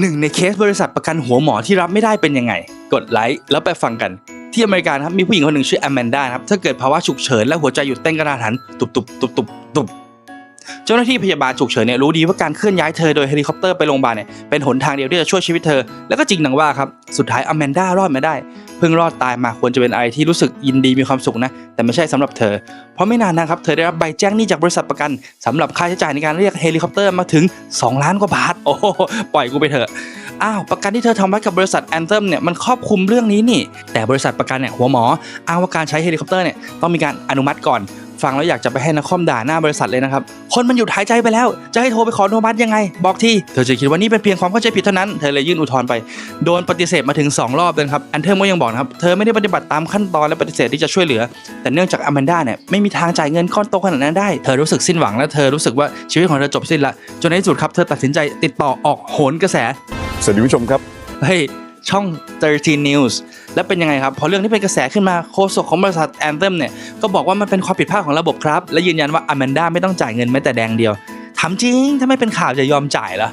หนึ่งในเคสบริษัทประกันหัวหมอที่รับไม่ได้เป็นยังไง กดไลค์แล้วไปฟังกัน ที่อเมริกานะครับมีผู้หญิงคนหนึ่งชื่อแอมแมนด้าครับถ้าเกิดภาวะฉุกเฉินและหัวใจหยุดเต้นกระทันหันตุบตุบตุบตุบตุบ เจ้าหน้าที่พยาบาลฉุกเฉินเนี่ยรู้ดีว่าการเคลื่อนย้ายเธอโดยเฮลิคอปเตอร์ไปโรงพยาบาลเนี่ยเป็นหนทางเดียวที่จะช่วยชีวิตเธอ แล้วก็จริงดังว่าครับ สุดท้ายอแมนด้ารอดมาได้ เพิ่งรอดตายมาควรจะเป็นอะไรที่รู้สึกยินดีมีความสุขนะ แต่ไม่ใช่สำหรับเธอ เพราะไม่นานนะครับ เธอได้รับใบแจ้งหนี้จากบริษัทประกันสำหรับค่าใช้จ่ายในการเรียกเฮลิคอปเตอร์มาถึง 2 ล้านกว่าบาท โอ้โหปล่อยกูไปเถอะอ้าวประกันที่เธอทำไว้กับบริษัทแอนเทมเนี่ยมันครอบคลุมเรื่องนี้นี่ แต่บริษัทประกันเนี่ยหัวหมออ้างว่าการใช้เฮลิคอปเตอร์เนี่ยต้องมีการอนุมัติก่อน ฟังแล้วอยากจะไปให้นักคอมด่าหน้าบริษัทเลยนะครับ คนมันหยุดหายใจไปแล้ว จะให้โทรไปขออนุมัติยังไง บอกที เธอจะคิดว่านี่เป็นเพียงความเข้าใจผิดเท่านั้น เธอเลยยื่นอุทธรณ์ไป โดนปฏิเสธมาถึง 2 รอบเลยนะครับแอนเทอร์ก็ยังบอกนะครับ เธอไม่ได้ปฏิบัติตามขั้นตอนและปฏิเสธที่จะช่วยเหลือ แต่เนื่องจากอแมนด้าเนี่ยไม่มีทางจ่ายเงินก้อนโตขนาดนั้นได้ เธอรู้สึกสิ้นหวังและเธอรู้สึกว่าชีวิตของเธอจบสิ้นละ จนในที่สุดครับ เธอตัดสินใจติดต่อออกโหนกระแส สวัสดีผู้ชมครับ เฮ้ย ช่อง 13 News และเป็นยังไงครับ พอเรื่องที่เป็นกระแสขึ้นมาโฆษกของบริษัทแอนเทมเนี่ย ก็บอกว่ามันเป็นความผิดพลาดของระบบครับ และยืนยันว่าอแมนด้าไม่ต้องจ่ายเงินแม้แต่แดงเดียวถามจริง ถ้าไม่เป็นข่าวจะยอมจ่ายเหรอ